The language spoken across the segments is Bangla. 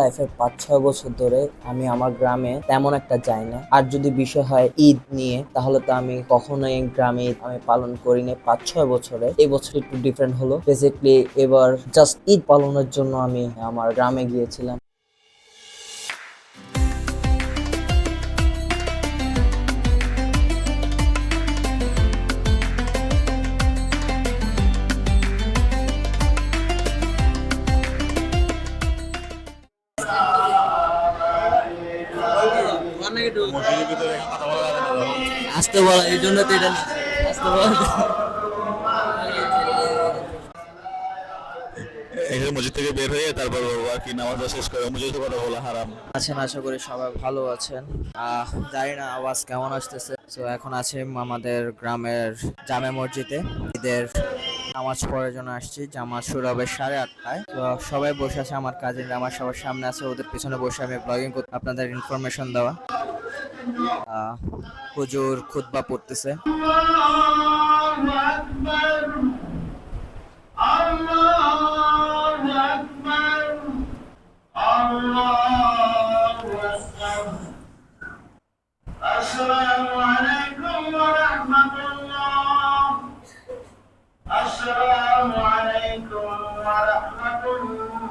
লাইফের পাঁচ ছয় বছর ধরে আমি আমার গ্রামে তেমন একটা যাই না। আর যদি বিষয় হয় ঈদ নিয়ে, তাহলে তো আমি কখনোই গ্রামে ঈদ আমি পালন করি নি পাঁচ ছয় বছরে, এই বছর একটু ডিফারেন্ট হলো। বেসিকলি এবার জাস্ট ঈদ পালনের জন্য আমি আমার গ্রামে গিয়েছিলাম। আসতে বলা এই জন্য তো এটা আসতে বলা। এখানে মসজিদ থেকে বের হয়ে তারপর আর কি নামাজ শেষ করে মসজিদে কথা বলা হারাম। আছেন আশা করি সবাই ভালো আছেন। জানি না আওয়াজ কেমন আসতেছে। তো এখন আছে আমাদের গ্রামের জামে মসজিদে। ঈদের নামাজ পড়ার জন্য আসছি জামাজ শুরু হবে সাড়ে আটটায়। তো সবাই বসে আছে আমার কাজিনরা আমার সবার সামনে আছে ওদের পিছনে বসে আমি ব্লগিং করতে আপনাদের ইনফরমেশন দেওয়া। হুজুর খুতবা পড়তেছে। আসসালামু আলাইকুম ওয়া রাহমাতুল্লাহ আসসালামু আলাইকুম ওয়া রাহমাতুল্লাহ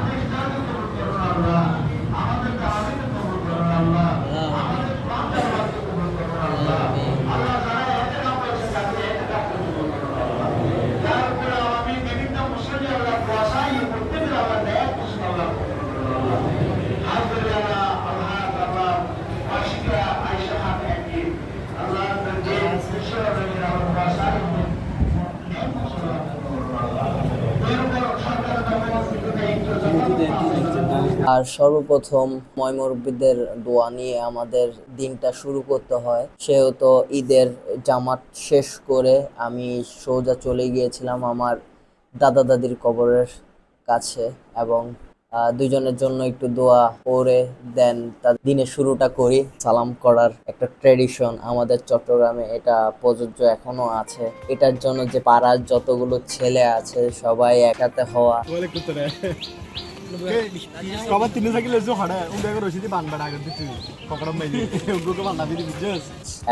আমি বিভিন্ন মুসলিম আল্লাহ কুয়াশাই করতে আল্লাহ দেয় কুসুম আল্লাহ আলহামদুলিল্লাহ আল্লাহ আল্লাহ আশিকা আয়েশা হাত একই আল্লাহ যে বিশ্ব রবির আমার কুয়াশাই আর সর্বপ্রথম ময়মরবিদের দোয়া নিয়ে আমাদের দিনটা শুরু করতে হয়। সেহেতু ঈদের জামাত শেষ করে আমি সোজা চলে গিয়েছিলাম আমার দাদা দাদির কবরের কাছে এবং দুজনের জন্য একটু দোয়া করে দেন। তার দিনের শুরুটা করি। সালাম করার একটা ট্রেডিশন আমাদের চট্টগ্রামে এটা প্রযোজ্য এখনও আছে। এটার জন্য যে পাড়ার যতগুলো ছেলে আছে সবাই একাতে হওয়া কবার তিন হড়ে উঙ্গে রসিদি বানবাড়া আগে দিতে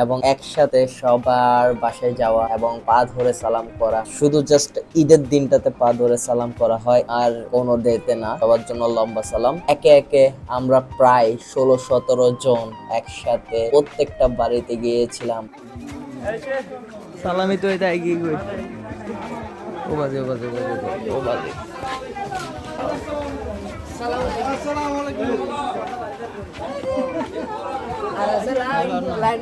এবং একসাথে সবার বাসায় যাওয়া এবং পা ধরে সালাম করা শুধু জাস্ট ঈদের দিনটাতে পা ধরে সালাম করা হয় আর কোনো ডেতে না। সবার জন্য লম্বা সালাম। একে একে আমরা প্রায় ষোলো সতেরো জন একসাথে প্রত্যেকটা বাড়িতে গিয়েছিলাম। সালামি তো এটা এগিয়ে ও বাজে ও বাজে ও বাজে ও বাজে লাইন লাইন।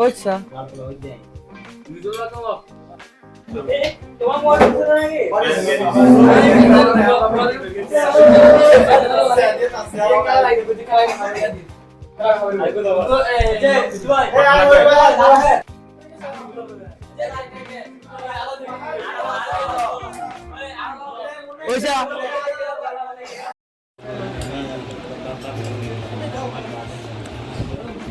আচ্ছা। ওইসা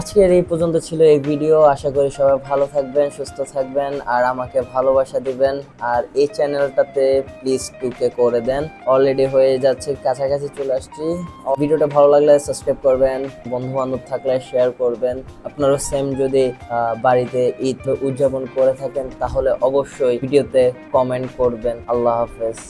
আজকের এই পর্যন্ত ছিল এই ভিডিও। আশা করি সবাই ভালো থাকবেন, সুস্থ থাকবেন, আর আমাকে ভালোবাসা দিবেন। আর এই চ্যানেলটাতে প্লিজ টুকে করে দেন। অলরেডি হয়ে যাচ্ছে, কাছাকাছি চলে আসছি। ভিডিওটা ভালো লাগলে সাবস্ক্রাইব করবেন বন্ধু বান্ধব থাকলে শেয়ার করবেন। আপনারাও সেম যদি বাড়িতে ঈদ উদযাপন করে থাকেন, তাহলে অবশ্যই ভিডিওতে কমেন্ট করবেন। আল্লাহ হাফেজ।